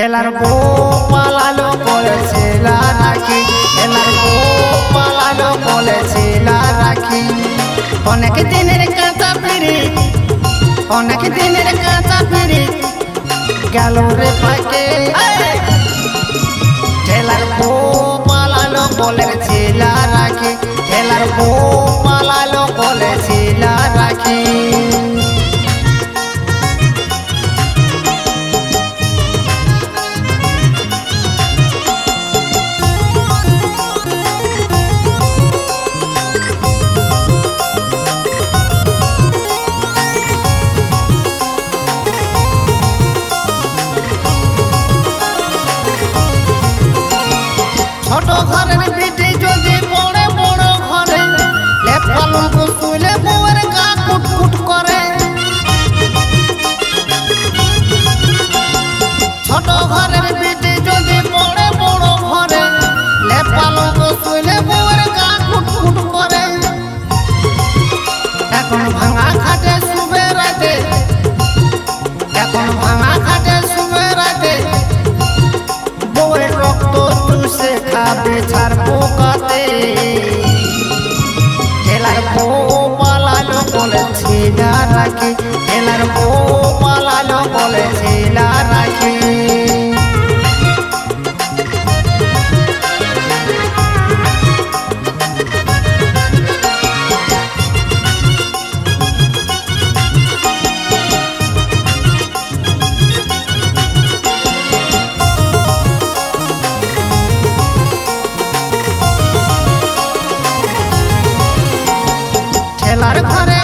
ঠেলার বউ পালালো বলেছিল রাখি। খেলার বউ পালালো বলেছিল রাখি। অনেক দিনের কাঁচা ফিরি অনেক দিনের কাঁচা ফিরি গেল রে পাকে রাখি বউ পালালো বলেছিল রাখি। ঠেলার ঘরে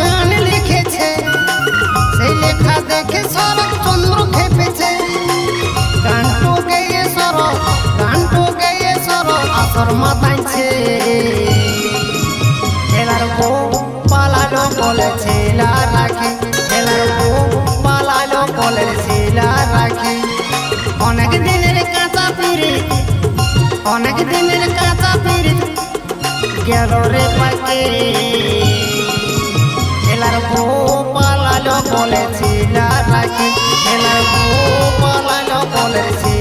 গান লিখেছে। সেই লেখা দেখে শরৎচন্দ্র খেপেছে। গানটো গেয়ে সর গানটো গেয়ে সর আসর মাতাইছে ঠেলার বউ পালালো পালালো বলেছিল রাখি। অনেক দিনের কাঁচা অনেক দিনের কাঁচা পিড়ি। গেল রে পাকে ঠেলার বউ পালালো বলেছিল রাখি ঠেলার বউ পালালো বলেছিল